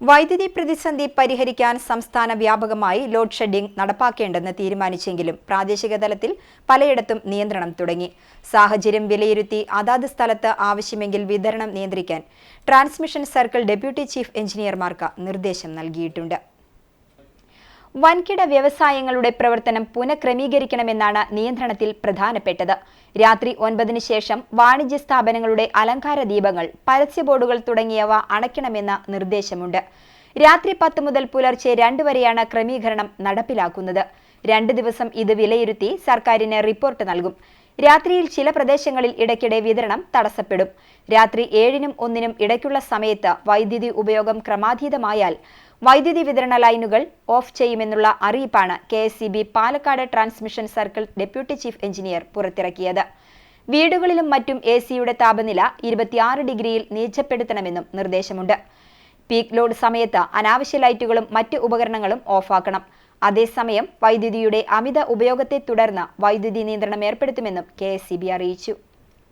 വൈദ്യുതി പ്രതിസന്ധി പരിഹരിക്കാൻ സംസ്ഥാന വ്യാപകമായി ലോഡ് ഷെഡിംഗ് നടപ്പാക്കേണ്ടെന്ന് തീരുമാനിച്ചെങ്കിലും പ്രാദേശിക തലത്തിൽ പലയിടത്തും നിയന്ത്രണം തുടങ്ങി. സാഹചര്യം വിലയിരുത്തി അതാത് സ്ഥലത്ത് ആവശ്യമെങ്കിൽ വിതരണം നിയന്ത്രിക്കാൻ ട്രാൻസ്മിഷൻ സർക്കിൾ ഡെപ്യൂട്ടി ചീഫ് എഞ്ചിനീയർമാർക്ക് നിർദ്ദേശം നൽകിയിട്ടുണ്ട്. വൻകിട വ്യവസായങ്ങളുടെ പ്രവർത്തനം പുനഃക്രമീകരിക്കണമെന്നാണ് നിയന്ത്രണത്തിൽ പ്രധാനപ്പെട്ടത്. രാത്രി ഒൻപതിന് ശേഷം വാണിജ്യ സ്ഥാപനങ്ങളുടെ അലങ്കാര ദീപങ്ങൾ പരസ്യ ബോർഡുകൾ തുടങ്ങിയവ അണയ്ക്കണമെന്ന നിർദ്ദേശമുണ്ട്. രാത്രി പത്ത് മുതൽ പുലർച്ചെ രണ്ട് വരെയാണ് ക്രമീകരണം നടപ്പിലാക്കുന്നത്. രണ്ട് ദിവസം ഇത് വിലയിരുത്തി സർക്കാരിന് റിപ്പോർട്ട് നൽകും. രാത്രിയിൽ ചില പ്രദേശങ്ങളിൽ ഇടയ്ക്കിടെ വിതരണം തടസ്സപ്പെടും. രാത്രി ഏഴിനും ഒന്നിനും ഇടയ്ക്കുള്ള സമയത്ത് വൈദ്യുതി ഉപയോഗം ക്രമാതീതമായാൽ വൈദ്യുതി വിതരണ ലൈനുകൾ ഓഫ് ചെയ്യുമെന്നുള്ള അറിയിപ്പാണ് K Palakkad transmission circle deputy chief engineer പുറത്തിറക്കിയത്. വീടുകളിലും മറ്റും എ സിയുടെ താപനില ഇരുപത്തിയാറ് ഡിഗ്രിയിൽ നീച്ചപ്പെടുത്തണമെന്നും നിർദ്ദേശമുണ്ട്. പീക്ക് ലോഡ് സമയത്ത് അനാവശ്യ ലൈറ്റുകളും മറ്റ് ഉപകരണങ്ങളും ഓഫാക്കണം. അതേസമയം വൈദ്യുതിയുടെ അമിത ഉപയോഗത്തെ തുടർന്ന് വൈദ്യുതി നിയന്ത്രണം ഏർപ്പെടുത്തുമെന്നും കെ അറിയിച്ചു.